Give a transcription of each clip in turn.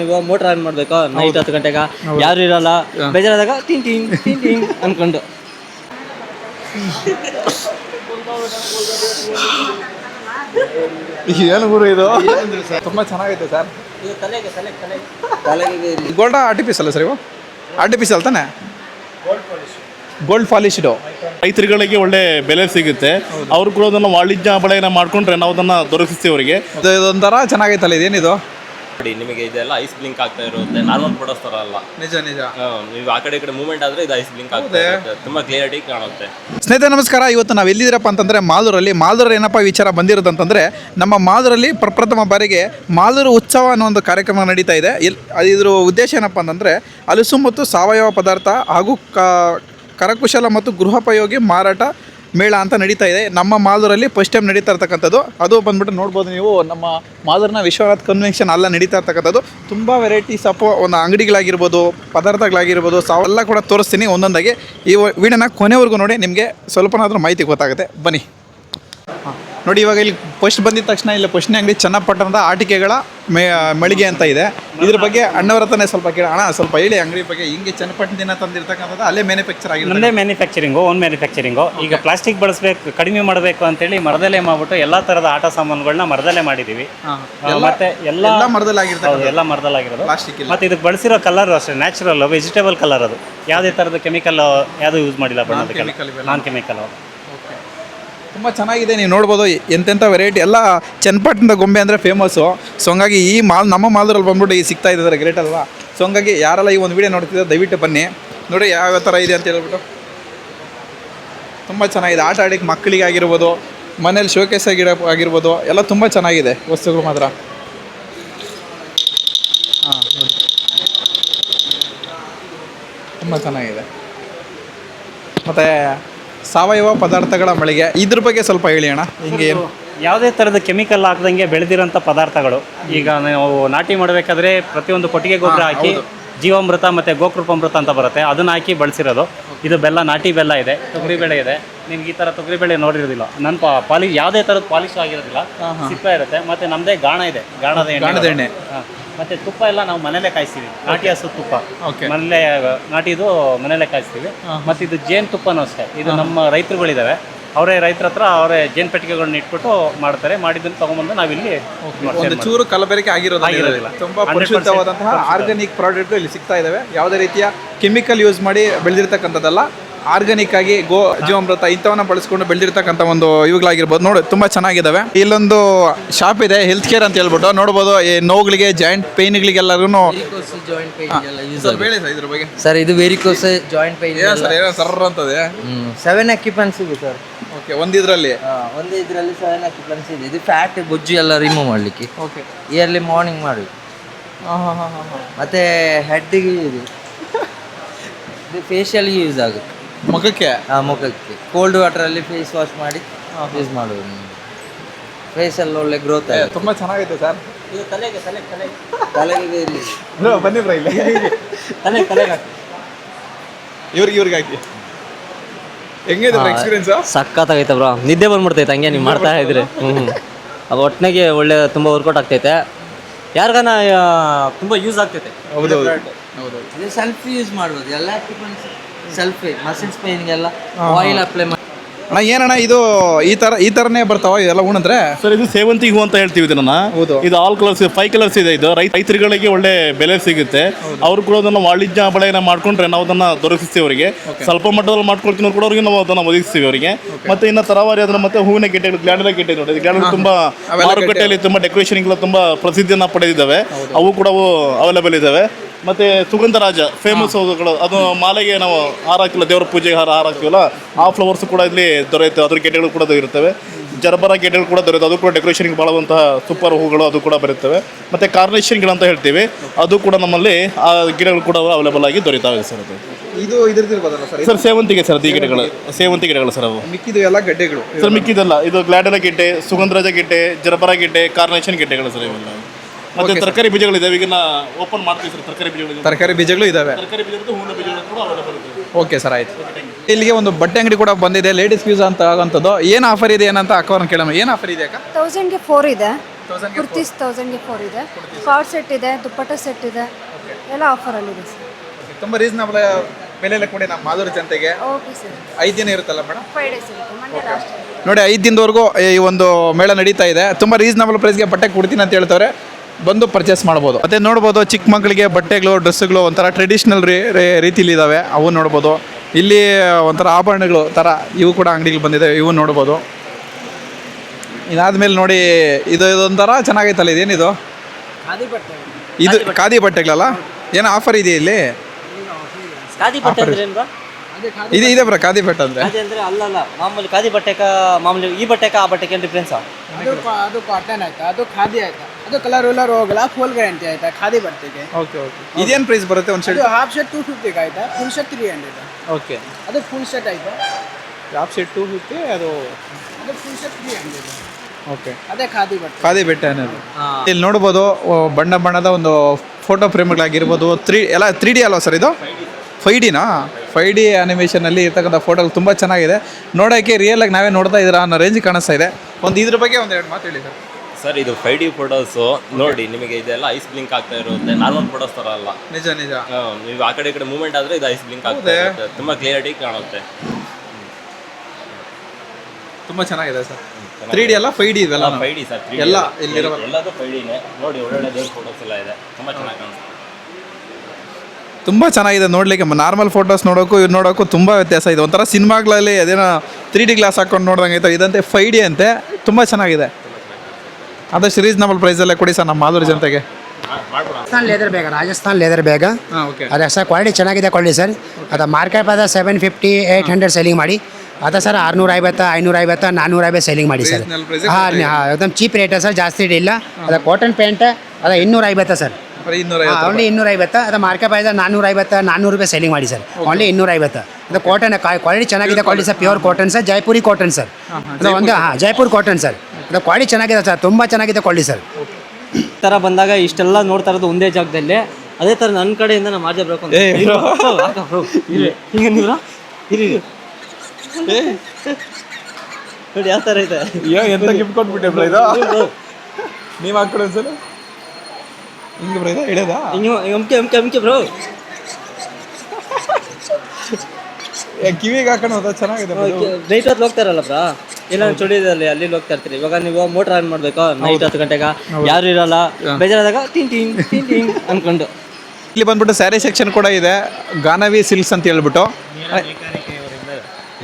ನೀವು motor on ಮಾಡ್ಬೇಕು? Night ಹತ್ತು ಗಂಟೆಗೆ? ಯಾರು ಇರಲ್ಲ. ಬೇಜಾರಾದಾಗ ತಿಂಗ್ ತಿಂಗ್ ತಿಂಗ್ ತಿಂಗ್ ಅನ್ಕೊಂಡು. ಏನು ಗುರು ಇದು? ತುಂಬಾ ಚೆನ್ನಾಗೈತೆ ಸರ್. ಇದು ತಲೆಗೆ ತಲೆ ತಲೆ ತಲೆಗೆ ಗೋಲ್ಡ್ ಆರ್ಟಿಫಿಷಿಯಲ್ ಸರ್ ಇವು? ಆರ್ಟಿಫಿಷಿಯಲ್ ತಾನೆ? ಗೋಲ್ಡ್ ಪಾಲಿಶ್ಡು ರೈತರುಗಳಿಗೆ ಒಳ್ಳೆ ಬೆಲೆ ಸಿಗುತ್ತೆ. ಅವರು ಕೂಡ ಅದನ್ನು ವಾಣಿಜ್ಯ ಬಳಕೆ ಮಾಡ್ಕೊಂಡ್ರೆ ನಾವು ಅದನ್ನು ದೊರಕಿಸ್ತೀವಿ ಅವರಿಗೆ. ಇದು ಇದೊಂಥರ ಚೆನ್ನಾಗೈತಲ್ಲ ಇದೇನಿದು? ನೋಡಿ ನಿಮಗೆ ಇದೆಲ್ಲ ಐಸ್ ಬ್ಲಿಂಕ್ ಆಗ್ತಾ ಇರುತ್ತೆ. ನಾರ್ಮಲ್ ಫೋಟೋಸ್ ತರ ಅಲ್ಲ. ನಿಜ ನಿಜ. ನೀವು ಆ ಕಡೆ ಈ ಕಡೆ ಮೂವ್ಮೆಂಟ್ ಆದ್ರೆ ಇದು ಐಸ್ ಬ್ಲಿಂಕ್ ಆಗ್ತಾ ಇರುತ್ತೆ. ತುಂಬಾ ಕ್ಲಿಯರಿಟಿ ಕಾಣುತ್ತೆ. ಸ್ನೇಹಿತರೆ ನಮಸ್ಕಾರ. ಇವತ್ತು ನಾವು ಎಲ್ಲಿದ್ದೀರಪ್ಪ ಅಂತಂದರೆ ಮಾಲೂರಲ್ಲಿ. ಮಾಲೂರು ಏನಪ್ಪ ವಿಚಾರ ಬಂದಿರೋದಂತಂದರೆ ನಮ್ಮ ಮಾಲೂರಲ್ಲಿ ಪ್ರಪ್ರಥಮ ಬಾರಿಗೆ ಮಾಲೂರು ಉತ್ಸವ ಅನ್ನೋ ಒಂದು ಕಾರ್ಯಕ್ರಮ ನಡೀತಾ ಇದೆ. ಎಲ್ ಇದ್ರ ಉದ್ದೇಶ ಏನಪ್ಪ ಅಂತಂದರೆ ಹಲಸು ಮತ್ತು ಸಾವಯವ ಪದಾರ್ಥ ಹಾಗೂ ಕ ಕರಕುಶಲ ಮತ್ತು ಗೃಹೋಪಯೋಗಿ ಮಾರಾಟ ಮೇಳ ಅಂತ ನಡೀತಾ ಇದೆ. ನಮ್ಮ ಮಾಲೂರಲ್ಲಿ ಫಸ್ಟ್ ಟೈಮ್ ನಡೀತಾ ಇರ್ತಕ್ಕಂಥದ್ದು. ಅದು ಬಂದ್ಬಿಟ್ಟು ನೋಡ್ಬೋದು ನೀವು, ನಮ್ಮ ಮಾಲೂರಿನ ವಿಶ್ವನಾಥ್ ಕನ್ವೆನ್ಷನ್ ಅಲ್ಲ ನಡೀತಾ ಇರ್ತಕ್ಕಂಥದ್ದು. ತುಂಬ ವೆರೈಟೀಸ್ ಆಫ್ ಒಂದು ಅಂಗಡಿಗಳಾಗಿರ್ಬೋದು, ಪದಾರ್ಥಗಳಾಗಿರ್ಬೋದು ಸಾವೆಲ್ಲ ಕೂಡ ತೋರಿಸ್ತೀನಿ ಒಂದೊಂದಾಗಿ. ಈ ವಿಡಿಯೋನ ಕೊನೆವರೆಗೂ ನೋಡಿ, ನಿಮಗೆ ಸ್ವಲ್ಪನಾದರೂ ಮಾಹಿತಿ ಗೊತ್ತಾಗುತ್ತೆ. ಬನ್ನಿ. ನೋಡಿ ಇವಾಗ ಇಲ್ಲಿ ಫಸ್ಟ್ ಬಂದಿದ ತಕ್ಷಣ ಇಲ್ಲಿ ಫಸ್ಟ್ನೇ ಅಂಗಡಿ ಚನ್ನಪಟ್ಟಣದ ಆಟಿಕೆಗಳ ಮೇ ಮಳಿಗೆ ಅಂತ ಇದೆ. ಇದ್ರ ಬಗ್ಗೆ ಅಣ್ಣವ್ರ ಹತ್ರನೇ ಸ್ವಲ್ಪ ಕೇಳ ಅಣ್ಣ ಸ್ವಲ್ಪ ಹೇಳಿ ಅಂಗಡಿ ಬಗ್ಗೆ. ಹಿಂಗೆ ಚನ್ನಪಟ್ಟಣದಿಂದ ತಂದಿರ್ತಕ್ಕಂಥದ್ದು ಅಲ್ಲೇ ಮ್ಯಾನುಫ್ಯಾಕ್ಚರ್ ಆಗಿದೆ ನಮ್ಮದೇ ಮ್ಯಾನುಫ್ಯಾಕ್ಚರಿಂಗು ಓನ್ ಮ್ಯಾನುಫ್ಯಾಕ್ಚರಿಂಗು ಈಗ ಪ್ಲಾಸ್ಟಿಕ್ ಬಳಸಬೇಕು ಕಡಿಮೆ ಮಾಡಬೇಕು ಅಂತೇಳಿ ಮರದಲ್ಲೇ ಮಾಡ್ಬಿಟ್ಟು ಎಲ್ಲ ಥರದ ಆಟ ಸಾಮಾನುಗಳನ್ನ ಮರದಲ್ಲೇ ಮಾಡಿದ್ದೀವಿ ಮತ್ತೆ ಎಲ್ಲ ಮರದಲ್ಲಿ ಎಲ್ಲ ಮರದಲ್ಲಾಗಿರೋದು. ಪ್ಲಾಸ್ಟಿಕ್ ಇಲ್ಲ. ಮತ್ತೆ ಇದಕ್ಕೆ ಬಳಸಿರೋ ಕಲರ್ ಅಷ್ಟೇ ನ್ಯಾಚುರಲ್ ವೆಜಿಟೇಬಲ್ ಕಲರ್ ಅದು. ಯಾವುದೇ ಥರದ ಕೆಮಿಕಲ್ ಯಾವುದು ಯೂಸ್ ಮಾಡಿಲ್ಲ ಬಣ್ಣದ chemical ನಾನ್ ಕೆಮಿಕಲ್ ತುಂಬ ಚೆನ್ನಾಗಿದೆ, ನೀವು ನೋಡ್ಬೋದು. ಎಂತೆಂಥ ವೆರೈಟಿ ಎಲ್ಲ ಚನ್ನಪಟ್ಟಣದ ಗೊಂಬೆ ಅಂದರೆ ಫೇಮಸ್ಸು ಸೊ ಹಂಗಾಗಿ ಈ ಮಾಲ್, ನಮ್ಮ ಮಾಲ್ದ್ರಲ್ಲಿ ಬಂದ್ಬಿಟ್ಟು ಈ ಸಿಗ್ತಾ ಇದ್ದಾರೆ ಗ್ರೇಟ್ ಅಲ್ವಾ? ಸೊ ಹಂಗಾಗಿ ಯಾರೆಲ್ಲ ಈ ಒಂದು ವೀಡಿಯೋ ನೋಡ್ತಿದ್ದಾರೆ, ದಯವಿಟ್ಟು ಬನ್ನಿ. ನೋಡಿ ಯಾವ ಥರ ಇದೆ ಅಂತ ಹೇಳ್ಬಿಟ್ಟು. ತುಂಬ ಚೆನ್ನಾಗಿದೆ. ಆಟ ಆಡೋಕ್ಕೆ ಮಕ್ಕಳಿಗೆ ಆಗಿರ್ಬೋದು, ಮನೇಲಿ ಶೋಕೇಸ್ ಆಗಿಡ ಆಗಿರ್ಬೋದು, ಎಲ್ಲ ತುಂಬ ಚೆನ್ನಾಗಿದೆ ವಸ್ತುಗಳು ಮಾತ್ರ. ಹಾಂ ತುಂಬ ಚೆನ್ನಾಗಿದೆ. ಮತ್ತು ಸಾವಯವ ಪದಾರ್ಥಗಳ ಮಳಿಗೆ. ಇದ್ರ ಬಗ್ಗೆ ಸ್ವಲ್ಪ ಹೇಳಿ ಅಣ್ಣ. ಹಿಂಗೆ ಏನು? ಯಾವುದೇ ಥರದ ಕೆಮಿಕಲ್ ಹಾಕ್ದಂಗೆ ಬೆಳೆದಿರೋಂಥ ಪದಾರ್ಥಗಳು. ಈಗ ನಾವು ನಾಟಿ ಮಾಡಬೇಕಾದ್ರೆ ಪ್ರತಿಯೊಂದು ಕೊಟ್ಟಿಗೆ ಗೊಬ್ಬರ ಹಾಕಿ ಜೀವಾಮೃತ ಮತ್ತು ಗೋಕೃಪಾಮೃತ ಅಂತ ಬರುತ್ತೆ. ಅದನ್ನು ಹಾಕಿ ಬಳಸಿರೋದು. ಇದು ಬೆಲ್ಲ ನಾಟಿ ಬೆಲ್ಲ ಇದೆ. ತೊಗರಿಬೇಳೆ ಇದೆ. ನಿಮ್ಗೆ ಈ ಥರ ತೊಗರಿಬೇಳೆ ನೋಡಿರೋದಿಲ್ಲ. ನನ್ನ ಪಾ ಪಾಲಿ ಯಾವುದೇ ಥರದ ಪಾಲಿಶ್ ಆಗಿರೋದಿಲ್ಲ. ಸಿಪ್ಪೆ ಇರುತ್ತೆ. ಮತ್ತು ನಮ್ಮದೇ ಗಾಣ ಇದೆ. ಗಾಣದ ಎಣ್ಣೆ. ಗಾಣದ ಎಣ್ಣೆ. ಹಾ. ಮತ್ತೆ ತುಪ್ಪ ಎಲ್ಲ ನಾವು ಮನೇಲೆ ಕಾಯಿಸ್ತೀವಿ. ನಾಟಿ ಹಸು ತುಪ್ಪ. Okay. ಮನೇಲೆ ನಾಟಿದು ಮನೇಲೆ ಕಾಯಿಸ್ತೀವಿ. ಮತ್ತೆ ಇದು ಜೇನು ತುಪ್ಪನೂ ಅಷ್ಟೇ. ಇದು ನಮ್ಮ ರೈತರುಗಳಿದ್ದಾವೆ ಅವರೇ ರೈತರ ಹತ್ರ ಅವರೇ ಜೇನು ಪೆಟ್ಟಿಗೆಗಳನ್ನ ಇಟ್ಬಿಟ್ಟು ಮಾಡ್ತಾರೆ. ಮಾಡಿದ್ದನ್ನು ತಗೊಂಬಂದು ನಾವಿಲ್ಲಿ ಒಂದು ಚೂರು ಕಲಬೆರಕೆ ಆಗಿರೋದಿಲ್ಲ ಆಗಿರೋದಿಲ್ಲ. ತುಂಬಾ 100% ಪರಿಶುದ್ಧವಾದಂತಹ ಆರ್ಗಾನಿಕ್ ಪ್ರಾಡಕ್ಟ್ ಇಲ್ಲಿ ಸಿಗ್ತಾ ಇದಾವೆ. ಯಾವುದೇ ರೀತಿಯ ಕೆಮಿಕಲ್ ಯೂಸ್ ಮಾಡಿ ಬೆಳೆದಿರ್ತಕ್ಕಂಥದ್ದಲ್ಲ. ಆರ್ಗಾನಿಕ್ ಆಗಿ ಗೋ ಜೀವಾಮೃತ ಇಂಥವನ್ನ ಬಳಸ್ಕೊಂಡು ಬೆಳೆದಿರ್ತಕ್ಕಂಥ ಒಂದು ಇವುಗಳಾಗಿರ್ಬೋದು. ನೋಡಿ ತುಂಬಾ ಚೆನ್ನಾಗಿದ್ದಾವೆ ಇಲ್ಲೊಂದು ಶಾಪ್ ಇದೆ ಹೆಲ್ತ್ ಕೇರ್ ಅಂತ ಹೇಳ್ಬಿಟ್ಟು. ನೋಡ್ಬೋದು ಈ ನೋವುಗಳಿಗೆ ಜಾಯಿಂಟ್ ಪೇನ್ಗಳಿಗೆಲ್ಲರೂ ಬಗ್ಗೆ. ಸರ್ ಇದು ವೆರಿಕೋಸ್ ಜಾಯಿಂಟ್ ಪೇನ್ ಸರ್ ಅಂತದೆ. ಸೆವೆನ್ ಎಕ್ಯುಪ್ಮೆಂಟ್ಸ್ ಇದೆ ಸರ್. ಓಕೆ ಒಂದಿದ್ರಲ್ಲಿ. ಒಂದು ಇದರಲ್ಲಿ ಸೆವೆನ್ ಅಕ್ಯುಪೆನ್ಸ್ ಇದೆ. ಇದು ಫ್ಯಾಟ್ ಬೊಜ್ಜು ಎಲ್ಲ ರಿಮೂವ್ ಮಾಡಲಿಕ್ಕೆ. ಓಕೆ ಇಯರ್ಲಿ ಮಾರ್ನಿಂಗ್ ಮಾಡಿ ಮತ್ತೆ ಹೆಡ್ಡಿಗೆ ಇದು. ಇದು ಫೇಶಿಯಲ್ಗೆ ಯೂಸ್ ಆಗುತ್ತೆ. ಮುಖಕ್ಕೆ? ಆ ಮುಖಕ್ಕೆ. ಕೋಲ್ಡ್ ವಾಟರಲ್ಲಿ ಫೇಸ್ ವಾಶ್ ಮಾಡಿ ಯೂಸ್ ಮಾಡೋದು ಫೇಸ್ ಫೇಸಲ್ಲಿ ಒಳ್ಳೆ ಗ್ರೋತ್ ಆಗುತ್ತೆ. ತುಂಬಾ ಚೆನ್ನಾಗೈತೆ ಸರ್ ಇದು ತಲೆಗೆ ತಲೆ ತಲೆ. ತಲೆಗೆ ಇರಲಿ. ಬನ್ನಿ ಬ್ರ ಇಲ್ಲಿ. ತಲೆ ತಲೆಗೆ ಇವ್ರಿಗೆ ಇವ್ರಿಗೆ ಹಾಕಿ. ಹೆಂಗಿದೆ ಎಕ್ಸ್ಪೀರಿಯನ್ಸ್ ಸಖತ್ತಾಗೈತೆ ಬ್ರೋ. ನಿದ್ದೆ ಬಂದ್ಬಿಡ್ತೈತೆ ಹಂಗೆ ನೀವು ಮಾಡ್ತಾ ಇದ್ರೆ ಹ್ಞೂ ಅದು ಒಟ್ಟಿನಾಗೆ ಒಳ್ಳೆ ತುಂಬ ವರ್ಕೌಟ್ ಆಗ್ತೈತೆ. ಯಾರಿಗಾನ ತುಂಬ ಯೂಸ್ ಆಗ್ತೈತೆ. ಹೌದು ಹೌದು ಇದು ಸೆಲ್ಫ್ ಯೂಸ್ ಮಾಡ್ಬೋದು. ಎಲ್ಲ ಸೆಲ್ಫ್ ಮಸಿಲ್ಸ್ ಪೈನ್ಗೆಲ್ಲ ಆಯಿಲ್ ಅಪ್ಲೈ ಮಾಡಿ. ಅಣ್ಣ ಏನಣ್ಣ ಇದು ಈ ತರ ಈ ತರನೇ ಬರ್ತಾವ ಇದೆಲ್ಲ ಉಣಂದ್ರೆ ಸರ್ ಇದು ಸೇವಂತಿಗೆ ಹೂ ಅಂತ ಹೇಳ್ತೀವಿ ಇದನ್ನ. ಹೌದು. ಇದು ಆಲ್ ಕಲರ್ಸ್ ಫೈವ್ ಕಲರ್ಸ್ ಇದೆ ಇದು. ರೈ- ರೈತರುಗಳಿಗೆ ಒಳ್ಳೆ ಬೆಲೆ ಸಿಗುತ್ತೆ. ಅವ್ರು ಕೂಡ ಅದನ್ನ ವಾಣಿಜ್ಯ ಬೆಳೆಯನ್ನು ಮಾಡ್ಕೊಂಡ್ರೆ ನಾವು ಅದನ್ನ ದೊರಕಿಸ್ತೀವಿ ಅವರಿಗೆ. ಸ್ವಲ್ಪ ಮಟ್ಟದಲ್ಲಿ ಮಾಡ್ಕೊಳ್ತೀವಿ ಕೂಡ ಅವರಿಗೆ ನಾವು ಅದನ್ನ ಒದಗಿಸ್ತೀವಿ ಅವರಿಗೆ. ಮತ್ತೆ ಇನ್ನ ತರವಾರಿ ಅದನ್ನ ಮತ್ತೆ ಹೂವಿನ ಗೆಡ್ಡೆಗಳು ಗ್ಲಾಂಡಲ ಗೆಡ್ಡೆ ನೋಡಿ. ಗ್ಲಾಂಡಲ್ ತುಂಬಾ ಮಾರುಕಟ್ಟೆಯಲ್ಲಿ ತುಂಬಾ ಡೆಕೋರೇಷನ್ಗಳು ತುಂಬಾ ಪ್ರಸಿದ್ಧಿಯನ್ನ ಪಡೆದಿದ್ದಾವೆ. ಅವು ಕೂಡ ಅವು ಅವೈಲೇಬಲ್ ಇದ್ದಾವೆ. ಮತ್ತೆ ಸುಗಂಧರಾಜ ಫೇಮಸ್ ಹೂವುಗಳು ಅದು ಮಾಲೆಗೆ ನಾವು ಹಾರ ಹಾಕಿಲ್ಲ ದೇವರ ಪೂಜೆಗೆ ಹಾರ ಹಾರ ಹಾಕ್ತೀವಲ್ಲ ಆ ಫ್ಲವರ್ಸ್ ಕೂಡ ಇಲ್ಲಿ ದೊರೆಯುತ್ತೆ. ಅದ್ರ ಗೆಡ್ಡೆಗಳು ಕೂಡ ಇರ್ತವೆ ಜರಬರ ಗೆಡ್ಡೆಗಳು ಕೂಡ ದೊರೆಯುತ್ತೆ. ಅದು ಕೂಡ ಡೆಕೋರೇಷನ್ಗೆ ಬಾಳುವಂತಹ ಸೂಪರ್ ಹೂಗಳು ಅದು ಕೂಡ ಬರುತ್ತವೆ. ಮತ್ತೆ ಕಾರ್ನೇಷನ್ ಗಿಡ ಅಂತ ಹೇಳ್ತೀವಿ. ಅದು ಕೂಡ ನಮ್ಮಲ್ಲಿ ಆ ಗಿಡಗಳು ಕೂಡ ಅವೈಲೇಬಲ್ ಆಗಿ ದೊರೆತಾವೆ ಸರ್ ಅದು. ಇದು ಇದ್ರದಿರ್ಬೋದಲ್ಲ ಸರ್? ಸರ್ ಸೇವಂತಿಗೆ ಸರ್ ಈ ಗಿಡಗಳು. ಸೇವಂತಿ ಗಿಡಗಳು ಸರ್ ಅವು. ಮಿಕ್ಕಿದ ಎಲ್ಲ ಗಡ್ಡೆಗಳು. ಸರ್ ಮಿಕ್ಕಿದಲ್ಲ ಇದು ಗ್ಲಾಡರ ಗೆಡ್ಡೆ ಸುಗಂಧರಾಜ ಗೆಡ್ಡೆ ಜರಬರ ಗೆಡ್ಡೆ ಕಾರ್ನೇಷನ್ ಗೆಡ್ಡೆಗಳು ಸರ್ ಇವೆಲ್ಲ. ಮತ್ತೆ ತರಕಾರಿ ಬೀಜಗಳು ಇದಾವೆ ಈಗ ಓಪನ್ ಮಾಡ್ತೀವಿ ಸರ್ ತರಕಾರಿ ಬೀಜಗಳು ತರಕಾರಿ ಬೀಜಗಳು ಇದಾವೆ. ತರಕಾರಿ ಬೀಜಗಳು ಹೂವಿನ ಬೀಜಗಳು ಕೂಡ ಅವೈಲೇಬಲ್ ಇದೆ ಓಕೆ ಸರ್ ಆಯ್ತು. ಇಲ್ಲಿಗೆ ಒಂದು ಬಟ್ಟೆ ಅಂಗಡಿ ಕೂಡ ಬಂದಿದೆ. ಲೇಡೀಸ್ ಯೂಸ್ ಅಂತ ಆಗುವಂಥದ್ದು. ಏನು ಆಫರ್ ಇದೆ ಏನಂತ ಅಕ್ಕವ್ರನ್ನ ಕೇಳೋಣ. ಏನು ಆಫರ್ ಇದೆ ಅಕ್ಕ? ತೌಸಂಡ್ಗೆ ಫೋರ್ ಇದೆ. ಕುರ್ತೀಸ್ ತೌಸಂಡ್ಗೆ ಫೋರ್ ಇದೆ. ಕಾರ್ಡ್ ಸೆಟ್ ಇದೆ ದುಪ್ಪಟ್ಟ ಸೆಟ್ ಇದೆ. ಎಲ್ಲ ಆಫರಲ್ಲಿದೆ ಸರ್ ತುಂಬ ರೀಸನಬಲ್ ಬೆಲೆ ಕೊಡಿ ನಮ್ಮ ಮಾಧುರ ಜನತೆಗೆ. ಓಕೆ ಸರ್ ಐದು ದಿನ ಇರುತ್ತಲ್ಲ ಮೇಡಮ್ ಫೈವ್ ಡೇಸ್ ಇರುತ್ತೆ ಮಂಡೇ ಲಾಸ್ಟ್ ನೋಡಿ ಐದು ದಿನದವರೆಗೂ ಈ ಒಂದು ಮೇಳ ನಡೀತಾ ಇದೆ. ತುಂಬ ರೀಸನಬಲ್ ಪ್ರೈಸ್ಗೆ ಬಟ್ಟೆ ಕೊಡ್ತೀನಿ ಅಂತ ಹೇಳ್ತಾರೆ ಬಂದು ಪರ್ಚೇಸ್ ಮಾಡ್ಬೋದು. ಮತ್ತೆ ನೋಡ್ಬೋದು ಚಿಕ್ಕ ಮಕ್ಕಳಿಗೆ ಬಟ್ಟೆಗಳು ಡ್ರೆಸ್ಸುಗಳು ಒಂಥರ ಟ್ರೆಡಿಷ್ನಲ್ ರೀ ರೀತಿಲಿ ಇದ್ದಾವೆ ಅವು ನೋಡ್ಬೋದು. ಇಲ್ಲಿ ಒಂಥರ ಆಭರಣಗಳು ಥರ ಇವು ಕೂಡ ಅಂಗಡಿಗೆ ಬಂದಿದೆ ಇವು ನೋಡ್ಬೋದು. ಇದಾದ್ಮೇಲೆ ನೋಡಿ ಇದು ಇದೊಂಥರ ಚೆನ್ನಾಗೈತಲ್ಲ ಇದೇನಿದು ಇದು? ಖಾದಿ ಬಟ್ಟೆಗಳಲ್ಲ? ಏನು ಆಫರ್ ಇದೆಯಾ ಇಲ್ಲಿ? ಖಾದಿ ಬಟ್ಟೆ ಅಂದ್ರೆ ಏನು bro? ಇದೆ ಇದೆ ಬ್ರ ಖಾದಿ ಬಟ್ಟೆ ಅಂದ್ರೆ? ಅಲ್ಲ ಮಾಮೂಲಿ ಖಾದಿ ಬಟ್ಟೆಕ ಮಾಮೂಲಿ ಈ ಬಟ್ಟೆಕ ಆ ಬಟ್ಟೆಗೆ ಡಿಫ್ರೆನ್ಸ್ ಅದು ಕಾಟನ್ ಆಯ್ತಾ. ಅದು ಖಾದಿ ಆಯ್ತಾ. ಅದು ಕಲರ್ ಉಲ್ಲರ್ ಹೋಗಲ್ಲ ಫುಲ್ ಗ್ಯಾರಂಟಿ ಆಯ್ತಾ? ಖಾದಿ ಬರ್ತದೆ ಓಕೆ ಓಕೆ ಇದೇನು ಪ್ರೈಸ್ ಬರುತ್ತೆ ಒಂದು ಶರ್ಟ್ ಹಾಫ್ ಶರ್ಟ್ ಟೂ ಫಿಫ್ಟಿಗೆ ಆಯ್ತಾ? Full shirt three hundred okay ಅದು ಫುಲ್ ಶರ್ಟ್ ಆಯ್ತಾ? ಹಾಫ್ ಶರ್ಟ್ ಟೂ ಫಿಫ್ಟಿ ಅದು ಅದು full shirt three hundred okay ಅದೇ ಖಾದಿ ಬಟ್ಟೆ ಖಾದಿ ಬೆಟ್ಟ ಅನ್ನೋದು. ಇಲ್ಲಿ ನೋಡ್ಬೋದು ಓ, ಬಣ್ಣ ಬಣ್ಣದ ಒಂದು ಫೋಟೋ ಫ್ರೇಮ್ಗಳಾಗಿರ್ಬೋದು ತ್ರೀ ಎಲ್ಲ ತ್ರೀ ಡಿ ಅಲ್ವಾ ಸರ್ ಇದು? ಫೈ ಡಿನಾ ಫೈ ಡಿ ಅನಿಮೇಷನಲ್ಲಿ ಇರ್ತಕ್ಕಂಥ ಫೋಟೋಗಳು ತುಂಬ ಚೆನ್ನಾಗಿದೆ. ನೋಡೋಕ್ಕೆ ರಿಯಲ್ ಆಗಿ ನಾವೇ ನೋಡ್ತಾ ಇದ್ದೀರಾ ಅನ್ನೋ ರೇಂಜ್ ಕಾಣಿಸ್ತಾ ಇದೆ. ಒಂದು ಇದ್ರ ಬಗ್ಗೆ ಒಂದು ಎರಡು ಮಾತು ಹೇಳಿ ಸರ್ ಸರ್ ಇದು ಫೈವ್ ಡಿ ಫೋಟೋಸು ನೋಡಿ ನಿಮಗೆ ಇದೆಲ್ಲ ಐಸ್ ಬ್ಲಿಂಕ್ ಆಗ್ತಾ ಇರುತ್ತೆ. ನಾರ್ಮಲ್ ಫೋಟೋಸ್ ಥರ ಅಲ್ಲ. ನಿಜ ನಿಜ. ಆ, ನೀವು ಆ ಕಡೆ ಈ ಕಡೆ ಮೂವ್ಮೆಂಟ್ ಆದರೆ ಇದು ಐಸ್ ಬ್ಲಿಂಕ್ ಆಗ್ತಾ ಇರುತ್ತೆ. ತುಂಬ ಕ್ಲಿಯರಿಟಿ ಕಾಣುತ್ತೆ. ತುಂಬ ಚೆನ್ನಾಗಿದೆ ಸರ್. ತ್ರೀ ಡಿ ಅಲ್ಲ ಫೈ ಡಿ ಇದೆಲ್ಲ ಫೈವ್ ಡಿ ಸರ್ ಎಲ್ಲ ಇಲ್ಲಿರೋ ಎಲ್ಲದೂ ಫೈವ್ ಡಿನೇ ನೋಡಿ ಒಳ್ಳೊಳ್ಳೆ ದೇವ್ರ ಫೋಟೋಸ್ ಎಲ್ಲ ಇದೆ. ತುಂಬ ಚೆನ್ನಾಗಿ ಕಾಣುತ್ತೆ. ತುಂಬ ಚೆನ್ನಾಗಿದೆ ನೋಡ್ಲಿಕ್ಕೆ. ನಾರ್ಮಲ್ ಫೋಟೋಸ್ ನೋಡೋಕ್ಕೂ ಇವ್ರು ನೋಡೋಕ್ಕೂ ತುಂಬ ವ್ಯತ್ಯಾಸ ಇದೆ. ಒಂಥರ ಸಿನಿಮಾಗಳಲ್ಲಿ ಅದೇನೋ ತ್ರೀ ಡಿ ಗ್ಲಾಸ್ ಹಾಕೊಂಡು ನೋಡ್ದಂಗೆ ಐತೆ ಇದಂತೆ ಫೈ ಡಿ ಅಂತೆ. ತುಂಬ ಚೆನ್ನಾಗಿದೆ. ಆದಷ್ಟು ರೀಸನಬಲ್ ಪ್ರೈಸಲ್ಲೇ ಕೊಡಿ ಸರ್ ನಮ್ಮ ಮಾದೂರು ಜನತೆಗೆ. ರಾಜಸ್ಥಾನ್ ಲೆದರ್ ಬೇಗ ರಾಜಸ್ಥಾನ್ ಲೇದರ್ ಬೇಗ ಅದ ಸರ್ ಕ್ವಾಲಿಟಿ ಚೆನ್ನಾಗಿದೆ ಕೊಳ್ಳಿ ಸರ್. ಅದು ಮಾರ್ಕೆಟ್ ಅದ seven fifty eight hundred selling ಮಾಡಿ. ಅದ ಸರ್ ಆರ್ನೂರ ಐವತ್ತು ಐನೂರ ಐವತ್ತು ನಾನ್ನೂರ ಐವತ್ತು ಸೆಲ್ಲಿಂಗ್ ಮಾಡಿ ಸರ್. ಹಾಂ ಹಾಂ ಎಕ್ದಮ್ ಚೀಪ್ ರೇಟ ಸರ್ ಜಾಸ್ತಿ ಇಲ್ಲ ಅದು ಕಾಟನ್ ಪ್ಯಾಂಟ್ ಅದ ಇನ್ನೂರ ಐವತ್ತು ಸರ್ ಓನ್ಲಿ ಇನ್ನೂರ ಐವತ್ತು ಅದು ಮಾರ್ಕೆಟ್ ಪ್ರೈಸ್ ನಾನ್ನೂರ ಐವತ್ತು ನಾನ್ನೂರು ರೂಪಾಯಿ ಸೆಲ್ಲಿಂಗ್ ಮಾಡಿ ಸರ್ ಓನ್ಲಿ ಇನ್ನೂರ ಐವತ್ತು ಅದು ಕಾಟನ್ ಕ್ವಾಲಿಟಿ ಚೆನ್ನಾಗಿದೆ quality sir pure cotton sir Jaipuri cotton sir ಅದು ಒಂದು ಹಾಂ ಜೈಪುರ್ ಕಾಟನ್ ಸರ್ ಅದು ಕ್ವಾಲಿಟಿ ಚೆನ್ನಾಗಿದೆ ಸರ್ ತುಂಬ ಚೆನ್ನಾಗಿದೆ ಕ್ವಾಲಿಟಿ ಸರ್ ಈ ಥರ ಬಂದಾಗ ಇಷ್ಟೆಲ್ಲ ನೋಡ್ತಾ ಇರೋದು ಒಂದೇ ಜಾಗದಲ್ಲಿ. ಅದೇ ಥರ ನನ್ನ ಕಡೆಯಿಂದ ನಾನು bro? ಇರು. ಹಿಂಗೆ ನೀವು ಇರಿ. ನೋಡಿ ಯಾವ ಥರ ಇದೆ. ಎಂತ ಗಿಫ್ಟ್ ಕೊಟ್ಬಿಟ್ಟೆ ಇದು? ನೀವು ಹಾಕೊಡೋದು ಒಂದ್ಸಲ. ಹಿಂಗೆ ಬ್ರೋ ಇದು? ಹಿಡಿಯೋದಾ ಹಿಂಗೆ ಅಮ್ಕೆ ಅಮ್ಕೆ ಅಮ್ಕೆ ಬ್ರೋ ಏ, ಕಿವಿಗೆ ಹಾಕೊಂಡು ಹೋದ ಚೆನ್ನಾಗಿದೆ ನೈಟ್ ಹೊತ್ತು ಹೋಗ್ತಾರಲ್ಲ ಬ್ರಾ ಇಲ್ಲ ಚುಡಿದಲ್ಲಿ ಅಲ್ಲಿ ಹೋಗ್ತಾ ಇರ್ತೀರಿ. ಇವಾಗ ನೀವು ಮೋಟರ್ ಆನ್ ಮಾಡ್ಬೇಕು ನೈಟ್ ಹತ್ತು ಗಂಟೆಗೆ. ಯಾರು ಇರಲ್ಲ. ಬೇಜಾರಾದಾಗ ಟಿನ್ ಟಿನ್ ಟಿನ್ ಟಿನ್ ಅನ್ಕೊಂಡು. ಇಲ್ಲಿ ಬಂದ್ಬಿಟ್ಟು ಸ್ಯಾರಿ ಸೆಕ್ಷನ್ ಕೂಡ ಇದೆ. ಗಾನವಿ ಸಿಲ್ಕ್ಸ್ ಅಂತ ಹೇಳ್ಬಿಟ್ಟು.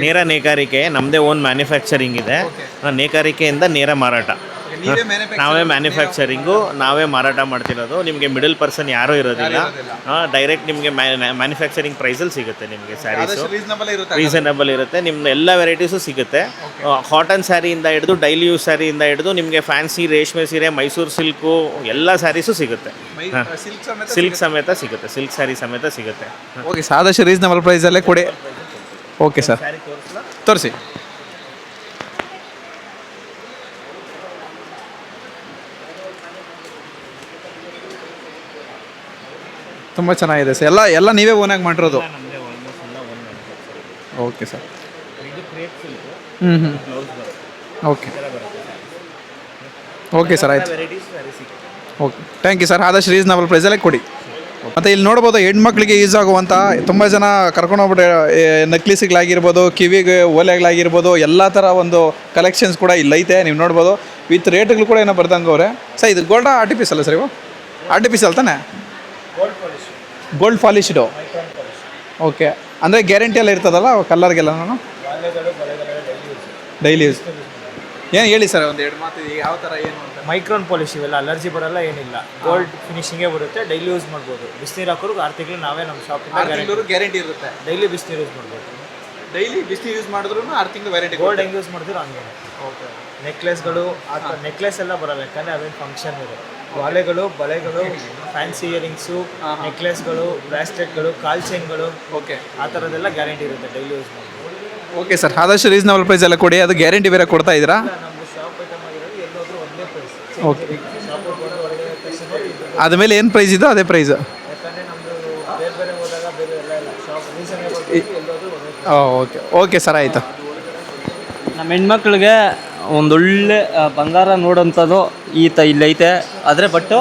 ನೇರ ನೇಕಾರಿಕೆ ನಮ್ಮದೇ ಓನ್ ಮ್ಯಾನುಫ್ಯಾಕ್ಚರಿಂಗ್ ಇದೆ. ನೇಕಾರಿಕೆಯಿಂದ ನೇರ ಮಾರಾಟ. ನಾವೇ ಮ್ಯಾನುಫ್ಯಾಕ್ಚರಿಂಗು ನಾವೇ ಮಾರಾಟ ಮಾಡ್ತಿರೋದು. ನಿಮಗೆ ಮಿಡಲ್ ಪರ್ಸನ್ ಯಾರೂ ಇರೋದಿಲ್ಲ. ಡೈರೆಕ್ಟ್ ನಿಮಗೆ ಮ್ಯಾನುಫ್ಯಾಕ್ಚರಿಂಗ್ ಪ್ರೈಸಲ್ಲಿ ಸಿಗುತ್ತೆ ನಿಮಗೆ ಸ್ಯಾರೀಸು ರೀಸನಬಲ್ ಇರುತ್ತೆ. ನಿಮ್ಮ ಎಲ್ಲ ವೆರೈಟೀಸು ಸಿಗುತ್ತೆ. ಕಾಟನ್ ಸ್ಯಾರಿಯಿಂದ ಹಿಡಿದು ಡೈಲಿ ಯೂಸ್ ಸ್ಯಾರಿಯಿಂದ ಹಿಡಿದು ನಿಮಗೆ ಫ್ಯಾನ್ಸಿ ರೇಷ್ಮೆ ಸೀರೆ ಮೈಸೂರು ಸಿಲ್ಕು ಎಲ್ಲ ಸ್ಯಾರೀಸು ಸಿಗುತ್ತೆ. ಸಿಲ್ಕ್ ಸಮೇತ ಸಿಗುತ್ತೆ. ಸಿಲ್ಕ್ ಸ್ಯಾರಿ ಸಮೇತ ಸಿಗುತ್ತೆ. ಓಕೆ ಸಾದಷ್ಟು ರೀಸನಬಲ್ ಪ್ರೈಸಲ್ಲೇ ಕೊಡಿ. ಓಕೆ ಸರ್ ತೋರಿಸಿ. ತುಂಬ ಚೆನ್ನಾಗಿದೆ ಸರ್. ಎಲ್ಲ ಎಲ್ಲ ನೀವೇ ಓನಾಗಿ ಮಾಡಿರೋದು. Okay sir. ಹ್ಞೂ ಹ್ಞೂ ಓಕೆ ಓಕೆ ಸರ್. ಆಯ್ತು. ಓಕೆ ಥ್ಯಾಂಕ್ ಯು ಸರ್ ಆದಷ್ಟು ರೀಸನಬಲ್ ಪ್ರೈಸಲ್ಲೇ ಕೊಡಿ. ಮತ್ತು ಇಲ್ಲಿ ನೋಡ್ಬೋದು ಹೆಣ್ಮಕ್ಳಿಗೆ ಯೂಸ್ ಆಗುವಂಥ ತುಂಬ ಜನ ಕರ್ಕೊಂಡು ಹೋಗ್ಬಿಟ್ಟು ನಕ್ಲಿಸ್ಗಳಾಗಿರ್ಬೋದು ಕಿವಿಗೆ ಓಲೆಗಳಾಗಿರ್ಬೋದು ಎಲ್ಲ ಥರ ಒಂದು ಕಲೆಕ್ಷನ್ಸ್ ಕೂಡ ಇಲ್ಲೈತೆ ನೀವು ನೋಡ್ಬೋದು. ವಿತ್ ರೇಟ್ಗಳು ಕೂಡ ಏನೋ ಬರ್ದಂಗೆ ಅವ್ರೆ. ಸರ್ ಇದು ಗೋಲ್ಡ ಆರ್ಟಿಫಿಸ್ ಅಲ್ಲ ಸರ್ ಇವು? ಆರ್ಟಿಫಿಷಿಯಲ್ ತಾನೆ? ಗೋಲ್ಡ್ ಪಾಲಿಶ್ಡು ಓಕೆ ಅಂದರೆ ಗ್ಯಾರಂಟಿ ಎಲ್ಲ ಇರ್ತದಲ್ಲ ಕಲ್ಲರ್ಗೆಲ್ಲ ನಾನು? ಡೈಲಿ ಯೂಸ್ ಏನು ಹೇಳಿ ಸರ್ ಒಂದು ಎರಡು ಮಾತು ಯಾವ ಥರ ಏನು ಅಂತ? ಮೈಕ್ರೋನ್ ಪಾಲಿಶ್ ಇವೆಲ್ಲ ಅಲರ್ಜಿ ಬರಲ್ಲ ಏನಿಲ್ಲ. ಗೋಲ್ಡ್ ಫಿನಿಶಿಂಗೇ ಬರುತ್ತೆ ಡೈಲಿ ಯೂಸ್ ಮಾಡ್ಬೋದು. ಬಿಸಿನೀರು ಹಾಕೋರು ಆರು ತಿಂಗಳು ನಾವೇ ನಮ್ಮ ಶಾಪಿಂದ ಗ್ಯಾರಂಟಿ ಗ್ಯಾರಂಟಿ ಇರುತ್ತೆ. ಡೈಲಿ ಬಿಸಿನೀರು ಯೂಸ್ ಮಾಡ್ಬೋದು. ಡೈಲಿ ಬಿಸಿನೀರು ಯೂಸ್ ಮಾಡಿದ್ರು ಆರು ತಿಂಗಳು ವ್ಯಾರಂಟಿ ಗೋಲ್ಡ್ ಹೆಂಗೆ ಯೂಸ್ ಮಾಡಿದ್ರು ಹಂಗೆ ಓಕೆ ನೆಕ್ಲೆಸ್ಗಳು ಆ ಥರ ನೆಕ್ಲೆಸ್ ಎಲ್ಲ ಬರಲ್ಲ ಯಾಕಂದರೆ ಅದೇನು ಫಂಕ್ಷನ್ ಇದೆ ವಾಲೆಗಳು ಬಳೆಗಳು ಫ್ಯಾನ್ಸಿ ಇಯರಿಂಗ್ಸು ನೆಕ್ಲೆಸ್ಗಳು ಬ್ರಾಸ್ಲೆಟ್ಗಳು ಕಾಲ್ ಚೈನ್ಗಳು ಓಕೆ ಆ ಥರದ್ದೆಲ್ಲ ಗ್ಯಾರಂಟಿ ಇರುತ್ತೆ ಡೈಲಿ ಯೂಸ್ ಮಾಡಿ. ಓಕೆ ಸರ್ ಆದಷ್ಟು ರೀಸನಬಲ್ ಪ್ರೈಸ್ ಎಲ್ಲ ಕೊಡಿ. ಅದು ಗ್ಯಾರಂಟಿ ಬೇರೆ ಕೊಡ್ತಾ ಇದ್ದೀರಾ? ನಮ್ಮದು ಶಾಪ್ ಐಟಮ್ ಆಗಿರೋದು ಎಲ್ಲೋದ್ರೂ ಒಂದೇ ಪ್ರೈಸ್ ಓಕೆ ಆದಮೇಲೆ ಬಂದು ಹೊರಗಡೆ ಕಸ್ಟಮರ್ ಇದು ಅದ್ಮೇಲೆ ಏನು ಪ್ರೈಸ್ ಇದೋ ಅದೇ ಪ್ರೈಸ್ ಯಾಕಂದರೆ ನಮ್ಮದು ಬೇರೆ ಬೇರೆ ಹೋದಾಗ ಬೇರೆ ಎಲ್ಲ ಇಲ್ಲ. ಶಾಪ್ ರೀಸನೇಬಲ್ ಎಲ್ಲೋದ್ರೂ ಒಂದೇ ಓಕೆ ಓಕೆ ಸರ್ ಆಯಿತು. ನಮ್ಮ ಹೆಣ್ಮಕ್ಳಿಗೆ ಒಂದೊಳ್ಳೆ ಬಂಗಾರ ನೋಡೋಂಥದ್ದು ಈ ತ ಇಲ್ಲೈತೆ. ಆದರೆ ಬಟ್ಟು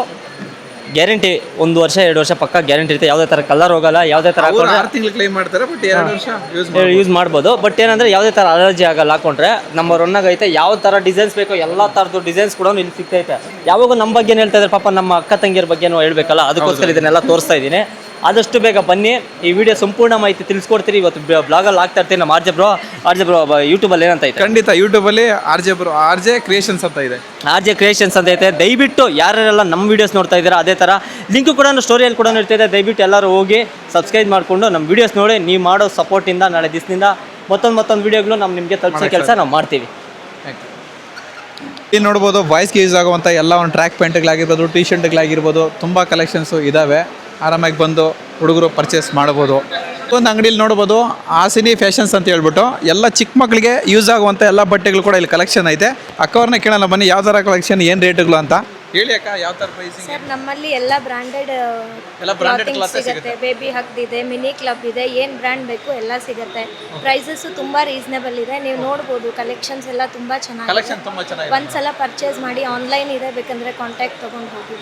ಗ್ಯಾರಂಟಿ ಒಂದು ವರ್ಷ ಎರಡು ವರ್ಷ ಪಕ್ಕ ಗ್ಯಾರಂಟಿ ಇರುತ್ತೆ. ಯಾವುದೇ ಥರ ಕಲರ್ ಹೋಗಲ್ಲ ಯಾವುದೇ ಥರ ಅವ್ರು ಆರು ತಿಂಗಳು ಕ್ಲೈಮ್ ಮಾಡ್ತಾರೆ ಬಟ್ ಎರಡು ವರ್ಷ ಯೂಸ್ ಯೂಸ್ ಮಾಡ್ಬೋದು. ಬಟ್ ಏನಂದರೆ ಯಾವುದೇ ಥರ ಅಲರ್ಜಿ ಆಗಲ್ಲ ಹಾಕೊಂಡ್ರೆ ನಮ್ಮ ರೊನ್ನಾಗ ಐತೆ ಯಾವ ಥರ ಡಿಸೈನ್ಸ್ ಬೇಕೋ ಎಲ್ಲ ಥರದ್ದು ಡಿಸೈನ್ಸ್ ಕೂಡ ಇಲ್ಲಿ ಸಿಗ್ತೈತೆ. ಯಾವಾಗ ನಮ್ಮ ಬಗ್ಗೆ ಹೇಳ್ತಾ ಇದ್ದಾರೆ ಪಾಪ ನಮ್ಮ ಅಕ್ಕ ತಂಗಿಯರ ಬಗ್ಗೆನೂ ಹೇಳ್ಬೇಕಲ್ಲ ಅದಕ್ಕೋಸ್ಕರ ಇದನ್ನೆಲ್ಲ ತೋರಿಸ್ತಾ ಇದ್ದೀನಿ. ಆದಷ್ಟು ಬೇಗ ಬನ್ನಿ. ಈ ವಿಡಿಯೋ ಸಂಪೂರ್ಣ ಮಾಹಿತಿ ತಿಳಿಸ್ಕೊಡ್ತೀರಿ. ಇವತ್ತು ಬ್ಲಾಗಲ್ಲಿ ಆಗ್ತಾ ಇರ್ತೀನಿ ನಮ್ಮ ಆರ್ಜೆ ಬ್ರೋ ಆರ್ಜೆ ಬ್ರೋ ಯೂಟ್ಯೂಬಲ್ಲಿ ಏನಂತ ಐತೆ? ಖಂಡಿತ ಯೂಟ್ಯೂಬಲ್ಲಿ R J bro R J creations ಅಂತ ಇದೆ. ಆರ್ ಜೆ ಕ್ರಿಯೇಷನ್ಸ್ ಅಂತ ಐತೆ. ದಯವಿಟ್ಟು ಯಾರ್ಯಾರೆಲ್ಲ ನಮ್ಮ ವೀಡಿಯೋಸ್ ನೋಡ್ತಾ ಇದ್ದೀರಾ ಅದೇ ಥರ ಲಿಂಕು ಕೂಡ ಸ್ಟೋರಿಯಲ್ಲಿ ಕೂಡ ಇರ್ತಿದೆ. ದಯವಿಟ್ಟು ಎಲ್ಲರೂ ಹೋಗಿ ಸಬ್ಸ್ಕ್ರೈಬ್ ಮಾಡಿಕೊಂಡು ನಮ್ಮ ವೀಡಿಯೋಸ್ ನೋಡಿ. ನೀವು ಮಾಡೋ ಸಪೋರ್ಟಿಂದ ನಾಳೆ ದಿವಸದಿಂದ ಮತ್ತೊಂದು ಮತ್ತೊಂದು ವೀಡಿಯೋಗಳು ನಾವು ನಿಮಗೆ ತಲುಪಿಸೋ ಕೆಲಸ ನಾವು ಮಾಡ್ತೀವಿ. ಇಲ್ಲಿ ನೋಡ್ಬೋದು ವಾಯ್ಸ್ಗೆ ಯೂಸ್ ಆಗುವಂಥ ಎಲ್ಲ ಒಂದು ಟ್ರ್ಯಾಕ್ ಪ್ಯಾಂಟ್ಗಳಾಗಿರ್ಬೋದು ಟಿ ಶರ್ಟ್ಗಳಾಗಿರ್ಬೋದು ತುಂಬ ಕಲೆಕ್ಷನ್ಸು ಇದ್ದಾವೆ ಆರಾಮಾಗಿ ಬಂದು ಹುಡುಗರು ಪರ್ಚೇಸ್ ಮಾಡ್ಬೋದು. ಒಂದು ಅಂಗಡಿಯಲ್ಲಿ ನೋಡ್ಬೋದು ಆಸಿನಿ ಫ್ಯಾಷನ್ಸ್ ಅಂತ ಹೇಳ್ಬಿಟ್ಟು ಎಲ್ಲ ಚಿಕ್ಕ ಮಕ್ಕಳಿಗೆ ಯೂಸ್ ಆಗುವಂಥ ಎಲ್ಲ ಬಟ್ಟೆಗಳು ಕೂಡ ಇಲ್ಲಿ ಕಲೆಕ್ಷನ್ ಐತೆ. ಅಕ್ಕವ್ರನ್ನ ಕೇಳೋಣ ಬನ್ನಿ ಯಾವ ಥರ ಕಲೆಕ್ಷನ್ ಏನು ರೇಟ್ಗಳು ಅಂತ. ಹೇಳಿ ಅಕ್ಕ ಯಾವ ಥರ ಪ್ರೈಸಿಂಗ್ ಸರ್ ನಮ್ಮಲ್ಲಿ ಎಲ್ಲ ಬ್ರಾಂಡೆಡ್ ಎಲ್ಲ ಬ್ರಾಂಡೆಡ್ ಸಿಗುತ್ತೆ. ಬೇಬಿ ಹಕ್ ಇದೆ ಮಿನಿ ಕ್ಲಬ್ ಇದೆ ಏನು ಬ್ರ್ಯಾಂಡ್ ಬೇಕು ಎಲ್ಲ ಸಿಗುತ್ತೆ. ಪ್ರೈಸಸ್ ತುಂಬಾ ರೀಸನೇಬಲ್ ಇದೆ. ನೀವು ನೋಡ್ಬೋದು ಕಲೆಕ್ಷನ್ಸ್ ಎಲ್ಲ ತುಂಬಾ ಚೆನ್ನಾಗಿ ಕಲೆಕ್ಷನ್ ತುಂಬ ಚೆನ್ನಾಗಿದೆ. ಒಂದ್ಸಲ ಪರ್ಚೇಸ್ ಮಾಡಿ ಆನ್ಲೈನ್ ಇದೆ ಬೇಕಂದ್ರೆ ಕಾಂಟ್ಯಾಕ್ಟ್ ತಗೊಂಡು ಹೋಗಿ.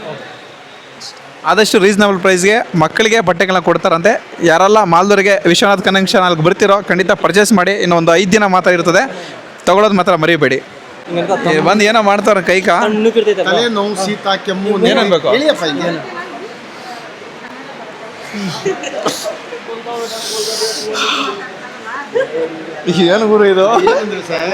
ಆದಷ್ಟು ರೀಸನಬಲ್ ಪ್ರೈಸ್ಗೆ ಮಕ್ಕಳಿಗೆ ಬಟ್ಟೆಗಳನ್ನ ಕೊಡ್ತಾರಂತೆ. ಯಾರೆಲ್ಲ ಮಾಲ್ದೂರಿಗೆ ವಿಶ್ವನಾಥ್ ಕನೆಕ್ಷನ್ ಅಲ್ಲಿ ಬರ್ತಿರೋ ಖಂಡಿತ ಪರ್ಚೇಸ್ ಮಾಡಿ. ಇನ್ನೊಂದು ಒಂದು ಐದು ದಿನ ಮಾತ್ರ ಇರ್ತದೆ. ತಗೊಳ್ಳೋದು ಮಾತ್ರ ಮರಿಬೇಡಿ. ಬಂದು ಏನೋ ಮಾಡ್ತಾರೆ ಕೈಕ ನೋವು ಶೀತ ಕೆಮ್ಮು ಏನನ್ಬೇಕು ಹೇಳಿಯಪ್ಪ ಹಿಂಗೆ. ಏನು ಗುರು ಇದು? ಏನಂದ್ರೆ ಸರ್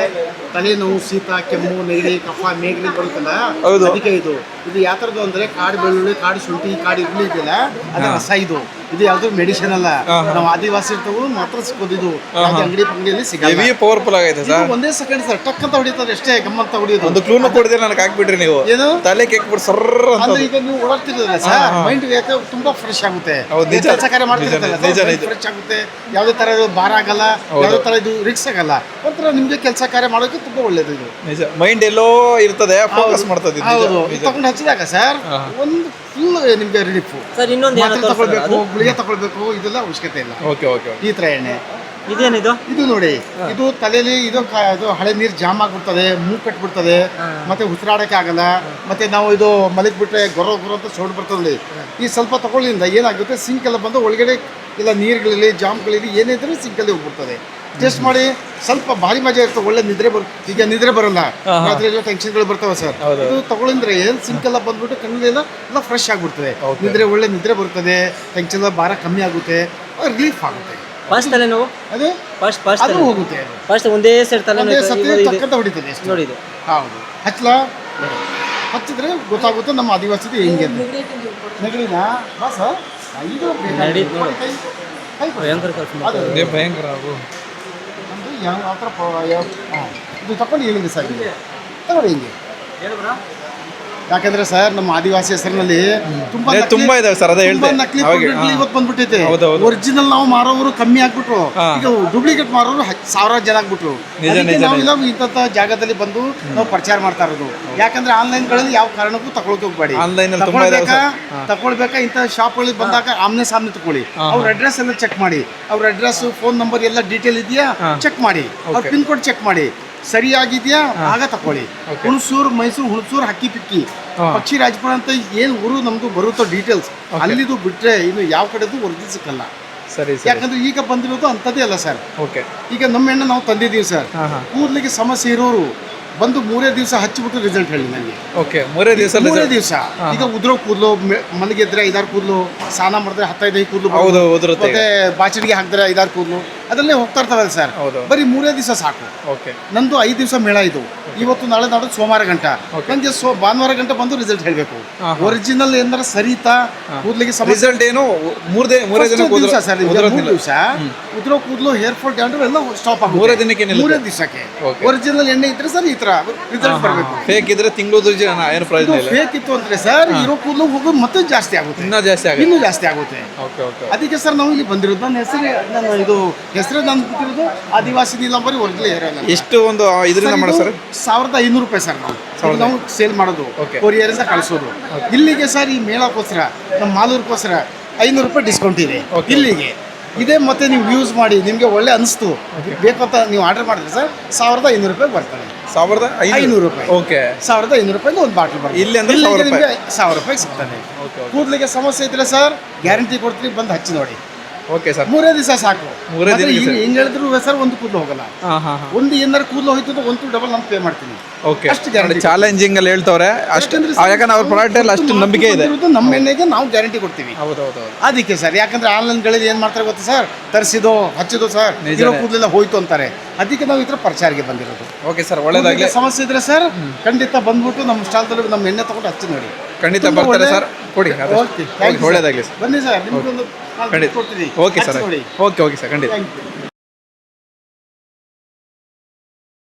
ತಲೆನೋವು ಶೀತ ಕೆಮ್ಮು ನೆಗಡಿ ಕಫ ಮೇಗಡಿ ಬರುತ್ತಲ್ಲ? ಹೌದು. ಅದಕ್ಕೆ ಇದು. ಇದು ಯಾವ ಥರದ್ದು ಅಂದ್ರೆ ಕಾಡು ಬೆಳ್ಳುಳ್ಳಿ ಕಾಡು ಶುಂಠಿ ಕಾಡು ಇರ್ಲಿ ಇದೆಯಲ್ಲ? ಅದು ರಸ ಇದು. ಇದು ಯಾವ್ದು ಮೆಡಿಸಿನ್ ಅಲ್ಲ. ನಾವು ಆದಿವಾಸಿ ಇರ್ತವು ಮಾತ್ರ ಸಿಕ್ಕೋದಿದ್ದು. ಅಂಗಡಿ ಅಂಗಡಿಯಲ್ಲಿ ಸಿಗಲ್ಲ. ಹೆವಿ ಪವರ್ಫುಲ್ ಆಗೈತೆ ಇದು ಸರ್. ಒಂದೇ ಸೆಕೆಂಡ್ ಸರ್. ಟಕ್ ಅಂತ ಹೊಡಿತಾರೆ ಎಷ್ಟೇ ಗಮ್ಮಂತ ಹೊಡಿಯೋದು. ಒಂದು ಕ್ಲೂನ ಕೊಡದೆ ನನಗೆ ಹಾಕ್ಬಿಟ್ರಿ ನೀವು. ಏನು? ತಲೆ ಕೆಕ್ಬಿಟ್ಟು ಸರ್ರ ಅಂತ ಅಂದ್ರೆ ಈಗ ನೀವು ಓಡಾಡ್ತಿರಲ್ಲ ಸರ್ ಮೈಂಡ್ ಯಾಕೆ ತುಂಬಾ ಫ್ರೆಶ್ ಆಗುತ್ತೆ. ಹೌದು, ನಿಜ. ಕೆಲಸ ಕಾರ್ಯ ಮಾಡ್ತಿರ್ತಾರಲ್ಲ ನಿಜ, ನಿಜ, ನಿಜ. ಫ್ರೆಶ್ ಆಗುತ್ತೆ. ಯಾವುದೇ ತರ ಇದು ಭಾರ ಆಗಲ್ಲ ಯಾವುದೇ ತರ ಇದು ರಿಕ್ಸ್ ಆಗಲ್ಲ. ಒಂಥರ ನಿಮ್ಗೆ ಕೆಲಸ ಕಾರ್ಯ ಮಾಡೋಕೆ ತುಂಬಾ ಒಳ್ಳೇದು ಇದು. ನಿಜ. ಮೈಂಡ್ ಎಲ್ಲೋ ಇರ್ತದೆ ಫೋಕಸ್ ಮಾಡ್ತದೆ ಇದು ನಿಜ, ಹೌದು. ನಿಜ. ತಗೊಂಡು ಹಚ್ಚಿದಾಗ ಸರ್ ಒಂದು ಫುಲ್ ನಿಮ್ಗೆ ರಿಲೀಫ್ ಸರ್ ಇನ್ನೊಂದು ಮಾತ್ರೆ ತಗೊಳ್ಬೇಕು ಗುಳಿಗೆ ತಗೊಳ್ಬೇಕು ಇದೆಲ್ಲ ಅವಶ್ಯಕತೆ ಇಲ್ಲ. ಓಕೆ ಓಕೆ ಓಕೆ ಈ ತರ ಎಣ್ಣೆ ಇದೇನಿದು? ಇದು ನೋಡಿ ಇದು ತಲೆಯಲ್ಲಿ ಇದು ಕ- ಇದು ಹಳೆ ನೀರು ಜಾಮ್ ಆಗ್ಬಿಡ್ತದೆ ಮೂಗ್ ಕಟ್ಬಿಡ್ತದೆ ಮತ್ತೆ ಉಸಿರಾಡಕ್ಕೆ ಆಗಲ್ಲ ಮತ್ತೆ ನಾವು ಇದು ಮಲಗ್ ಬಿಟ್ರೆ ಗೊರ ಗೊರ ಅಂತ ಸೌಂಡ್ ಬರ್ತದೆ ಈ ಸ್ವಲ್ಪ ತಗೊಳ್ಳಿಂದ ಏನಾಗುತ್ತೆ ಸಿಂಕ್ ಎಲ್ಲ ಬಂದು ಒಳಗಡೆ ಇಲ್ಲ ನೀರುಗಳಲ್ಲಿ ಜಾಮ್ಗಳಲ್ಲಿ ಏನಿದ್ರೆ ಸಿಂಕಲ್ಲಿ ಹೋಗ್ಬಿಡ್ತದೆ. ಟೆಸ್ಟ್ ಮಾಡಿ ಸ್ವಲ್ಪ ಭಾರಿ ಮಜಾ ಇರ್ತದೆ ಒಳ್ಳೆ ನಿದ್ರೆ ಬರ್ ಈಗ ನಿದ್ರೆ ಬರಲ್ಲ. ರಾತ್ರಿ ಎಲ್ಲ ಟೆನ್ಷನ್ಗಳು ಬರ್ತಾವೆ ಸರ್ ಇದು ತಗೊಳಿಂದ್ರೆ ಏನು ಸಿಂಕ್ ಎಲ್ಲ ಬಂದ್ಬಿಟ್ಟು ಕಣ್ಣಿಲ್ಲ ಎಲ್ಲ ಫ್ರೆಶ್ ಆಗ್ಬಿಡ್ತದೆ. ನಿದ್ರೆ ಒಳ್ಳೆ ನಿದ್ರೆ ಬರ್ತದೆ ಟೆನ್ಷನ್ ಭಾರ ಕಮ್ಮಿ ಆಗುತ್ತೆ ರಿಲೀಫ್ ಆಗುತ್ತೆ. ಫಸ್ಟ್ ತಲೆನೋವು ಅದೇ? ಫಸ್ಟ್ ಫಸ್ಟ್ ಅದು ಹೋಗುತ್ತೆ. ಅದು ಫಸ್ಟ್ ಒಂದೇ ಸೈಡ್ ಒಂದೇ ತಲೆನೋವು ಸತಿ ತಕ್ಕಂತ ಟಕ್ಕಂತ ಹೊಡಿತದೆ ಅಷ್ಟೇ. ನೋಡಿ ಇದು ಹೌದು. ಹಚ್ಚಲ? ಹಚ್ಚಿದ್ರೆ ಗೊತ್ತಾಗುತ್ತೆ ನಮ್ಮ ಆದಿವಾಸಿದು ಹೆಂಗೆ ಅಂತ. ನೆಗಡಿನ? ಬಾಸ ಇದು ನಡೀತು ನೋಡಿ. ಕೈ ಕೈ ಕೊಡು. ಭಯಂಕರ ಕೆಲಸ ಅದು ಭಯಂಕರ ಅದು. ನಮ್ದು ಯಾವ ಆ ಥರ ಪ- ಯಾವ- ಹಾ. ಇದು ತಕೊಂಡು ಹೇಳಿದೆ ಸರ್ ಇದು ತಗೊಳ್ಳಿ ಹಿಂಗೆ. ಯಾಕಂದ್ರೆ ಸರ್ ನಮ್ಮ ಆದಿವಾಸಿ ಹೆಸರಿನಲ್ಲಿ ತುಂಬಾ ನಕಲಿ- ತುಂಬಾ ಇದಾವೆ ಸರ್, ಅದೇ ತುಂಬಾ. ನಕಲಿ ಅವಾಗೆ, product ಹಾ. ಇವತ್ತು ಬಂದ್ಬಿಟ್ಟೈತೆ ಹೌದು, ಹೌದು. ಒರಿಜಿನಲ್ ನಾವು ಮಾರೋರು ಕಮ್ಮಿ ಆಗ್ಬಿಟ್ರು. ಇದು ಈಗ ಡೂಪ್ಲಿಕೇಟ್ ಮಾರೋರು ಹತ್- ಸಾವಿರಾರು ಜನ ಆಗ್ಬಿಟ್ರು. ನಿಜ, ಅದಕ್ಕೆ ನಿಜ, ನಾವು. ಇಲ್ಲ ಇಂಥ ಜಾಗದಲ್ಲಿ ಬಂದು ನಾವು ಪ್ರಚಾರ ಮಾಡ್ತಾ ಇರೋದು. ಯಾಕಂದ್ರೆ ಆನ್ಲೈನ್ಗಳಲ್ಲಿ ಯಾವ ಕಾರಣಕ್ಕೂ ತಗೊಳಕ್ ಹೋಗ್ಬೇಡಿ. Online ಅಲ್ಲಿ ತುಂಬಾ ಇದಾವೆ ತಗೊಳ್ಬೇಕಾ? ಇಂತ ತಗೊಳ್ಬೇಕಾ? ಇಂಥ ಶಾಪ್ಗಳಿಗೆ ಬಂದಾಗ ಆಮ್ನೆ ಸಾಮ್ನೆ ತಗೊಳ್ಳಿ. ಅವ್ರ ಅಡ್ರೆಸ್ ಎಲ್ಲ ಚೆಕ್ ಮಾಡಿ. ಅವ್ರ ಅಡ್ರೆಸ್ ಫೋನ್ ನಂಬರ್ ಎಲ್ಲ ಡೀಟೇಲ್ ಇದೆಯಾ? ಚೆಕ್ ಮಾಡಿ. ಅವ್ರ ಪಿನ್ ಕೋಡ್ ಚೆಕ್ ಮಾಡಿ. ಸರಿಯಾಗಿದೆಯಾ? ಆಗ ತಕೊಳ್ಳಿ. ಹುಣಸೂರು ಮೈಸೂರು ಹುಣಸೂರು ಹಕ್ಕಿ ಪಿಕ್ಕಿ. ಪಕ್ಷಿ ರಾಜಪುರ ಅಂತ ಏನು ಊರು ನಮ್ದು ಬರುತ್ತೋ ಡೀಟೇಲ್ಸ್ ಅಲ್ಲಿದು ಬಿಟ್ರೆ ಇನ್ನು ಯಾವ ಕಡೆದು ವರದಿ ಸಿಕ್ಕಲ್ಲ. ಸರಿ ಯಾಕಂದ್ರೆ ಈಗ ಬಂದಿರೋದು ಅಂತದೇ ಅಲ್ಲ ಸರ್ ಓಕೆ ಈಗ ನಮ್ಮ ಹೆಣ್ಣು ನಾವು ತಂದಿದ್ದೀವಿ ಸರ್ ಕೂದಲಿಗೆ ಸಮಸ್ಯೆ ಇರೋರು ಬಂದು ಮೂರೇ ದಿವಸ ಹಚ್ಚಿಬಿಟ್ಟು ರಿಸಲ್ಟ್ ಹೇಳಿ ನನಗೆ. ಓಕೆ ಮೂರೇ ದಿವಸ ಮೂರೇ ದಿವಸ. ಈಗ ಉದ್ರೋ ಕೂದಲು ಮಲಗಿದ್ರೆ ಐದಾರು ಕೂದಲು ಸ್ನಾನ ಮಾಡಿದ್ರೆ ಹತ್ತೈದು ಕೂದಲು. ಮತ್ತೆ ಬಾಚಡಿಗೆ ಹಾಕಿದ್ರೆ ಐದಾರು ಕೂದಲು. ಅದಲ್ಲೇ ಹೋಗ್ತಾ ಇರ್ತಾರೆ ಸರ್? ಹೌದು. ಬರೀ ಮೂರೇ ದಿವಸ ಸಾಕು. ಓಕೆ. ನಂದು ಐದು ದಿವಸ ಮೇಳ ಇದು. ಇವತ್ತು ನಾಳೆ ನಾಡು ಸೋಮವಾರ ಗಂಟ. ನಂಗೆ ಸೋ ಭಾನುವಾರ ಗಂಟ ಬಂದು ರಿಸಲ್ಟ್ ಹೇಳಬೇಕು. ಒರಿಜಿನಲ್ ಏನಾರ ಸರಿತಾ ಕೂದಲಿಗೆ ರಿಸಲ್ಟ್ ಏನು? ಮೂರ್ ದಿನ ಮೂರೇ ದಿನ ದಿವಸ ಸರ್ ಮೂರು ದಿವಸ. ಉದ್ರೋ ಕೂದಲು ಹೇರ್ ಫಾಲ್ ಡ್ಯಾಂಡ್ರು ಎಲ್ಲ ಸ್ಟಾಪ್ ಆಗುತ್ತೆ. ಮೂರೇ ದಿನಕ್ಕೆ. ಮೂರೇ ದಿವಸಕ್ಕೆ. ಒರಿಜಿನಲ್ ಎಣ್ಣೆ ಇದ್ರೆ ಸರ್ ಈ ತರ ರಿಸಲ್ಟ್ ಬರಬೇಕು. ಫೇಕ್ ಇದ್ರೆ ತಿಂಗಳು ಏನು ಪ್ರಯೋಜನ ಇಲ್ಲ. ಫೇಕ್ ಇತ್ತು ಅಂದ್ರೆ ಸರ್ ಇರೋ ಕೂದಲು ಹೋಗೋದು ಮತ್ತೆ ಜಾಸ್ತಿ ಆಗುತ್ತೆ. ಇನ್ನೂ ಜಾಸ್ತಿ ಆಗುತ್ತೆ. ಇನ್ನೂ ಜಾಸ್ತಿ ಆಗುತ್ತೆ. Okay okay. ಅದಕ್ಕೆ ಸರ್ ನಾವು ಇಲ್ಲಿ ಬಂದಿರೋದು. ನನ್ನ ಹೆಸರು ನನ್ನ ಇದು ಹೆಸರು ನಮ್ಗೆ ಬಿಟ್ಟಿರೋದು ಆದಿವಾಸಿ ನೀಲಂಬರಿ ಒರಿಜಿನಲ್ ಆಯಿಲ್ ಎಷ್ಟು ಒಂದು ಇದರಿಂದ ಮಾಡೋದು ಸರ್? ಸಾವಿರದ ಐನೂರು ರೂಪಾಯಿ ಸರ್ ನಾವು. ನಾವು ಸೇಲ್ ಮಾಡೋದು. ಕೊರಿಯರಿಂದ ಕಳಿಸೋದು. ಇಲ್ಲಿಗೆ ಸರ್ ಈ ಮೇಳಕ್ಕೋಸ್ಕರ ನಮ್ಮ ಮಾಲೂರ್ಗೋಸ್ಕರ ಐನೂರು ರೂಪಾಯಿ ಡಿಸ್ಕೌಂಟ್ ಇದೆ. ಇಲ್ಲಿಗೆ. ಇದೇ ಮತ್ತೆ ನೀವು ಯೂಸ್ ಮಾಡಿ ನಿಮಗೆ ಒಳ್ಳೆ ಅನಿಸ್ತು. ಬೇಕಂತ ನೀವು ಆರ್ಡರ್ ಮಾಡಿದ್ರೆ ಸರ್ ಸಾವಿರದ ಐನೂರು ರೂಪಾಯಿ ಬರ್ತದೆ. ಸಾವಿರದ ಐನೂರು? ರೂಪಾಯಿ. ಓಕೆ ಸಾವಿರದ ಐನೂರು ರೂಪಾಯಿ ಒಂದು ಬಾಟ್ಲ್ ಬರ್ತದೆ. ಇಲ್ಲಿ ಅಂದ್ರೆ ಇಲ್ಲಿಗೆ ಸಾವಿರ ರೂಪಾಯಿ. ಸಿಗ್ತಾನೆ ಸಾವಿರ ರೂಪಾಯಿ ಸಿಗ್ತದೆ. ಕೂದಲಿಗೆ ಸಮಸ್ಯೆ ಇದ್ರೆ ಸರ್ ಗ್ಯಾರಂಟಿ ಕೊಡ್ತೀವಿ ಬಂದು ಹಚ್ಚಿ ನೋಡಿ. ಓಕೆ ಸರ್ ಮೂರೇ ದಿವಸ ಸಾಕು. ಮೂರೇ ದಿನ ಹಿಂಗ್- ಹೇಳಿದ್ರು ಸರ್ ಒಂದು ಕೂದಲು ಹೋಗಲ್ಲ. ಒಂದು ಏನಾರು ಕೂದಲು ಹೋಯ್ತು ಅಂದ್ರೆ ಒಂದು ಡಬಲ್ ನಾನು ಪೇ ಮಾಡ್ತೀನಿ. ಓಕೆ ಅಷ್ಟು ಚಾಲೆಂಜಿಂಗ್ ಅಲ್ಲಿ ಹೇಳ್ತವ್ರೆ. ಅಷ್ಟು ಯಾಕಂದ್ರೆ ಅವ್ರ ಪ್ರಾಡಕ್ಟ್ ಅಲ್ಲಿ ಅಷ್ಟು ನಂಬಿಕೆ ಇದೆ. ನಮ್ಮ ಎಣ್ಣೆಗೆ ನಾವು ಗ್ಯಾರಂಟಿ ಕೊಡ್ತೀವಿ. ಹೌದು ಹೌದು ಅದಕ್ಕೆ ಸರ್ ಯಾಕಂದ್ರೆ ಆನ್ಲೈನ್ಗಳಲ್ಲಿ ಏನು ಮಾಡ್ತಾರೆ ಗೊತ್ತಾ ಸರ್? ತರಿಸಿದೋ ಹಚ್ಚಿದೋ ಸರ್. ಇರೋ ಕೂದಲೆಲ್ಲ ಹೋಯ್ತು ಅಂತಾರೆ. ಅದಕ್ಕೆ ನಾವು ಇದ್ರ ಪ್ರಚಾರಕ್ಕೆ ಬಂದಿರೋದು. ಓಕೆ ಸರ್ ಒಳ್ಳೇದಾಗಲಿ. ಸಮಸ್ಯೆ ಇದ್ರೆ ಸರ್ ಖಂಡಿತ ಬಂದ್ಬಿಟ್ಟು ನಮ್ಮ ಸ್ಟಾಲ್ದಲ್ಲಿ ನಮ್ಮ ಎಣ್ಣೆ ತಗೊಂಡು ಹಚ್ಚಿ ನೋಡಿ. ಖಂಡಿತ ಬರ್ತಾರೆ ಸರ್. ಕೊಡಿ ಆದಷ್ಟು. ಓಕೆ, ಒಳ್ಳೇದಾಗಲಿ ಸರ್. ಬನ್ನಿ ಸರ್ ನಿಮ್ಗೊಂದು ಖಂಡಿತ. ಕೊಡ್ತೀನಿ. Okay sir. Okay okay sir ಖಂಡಿತ. Thank you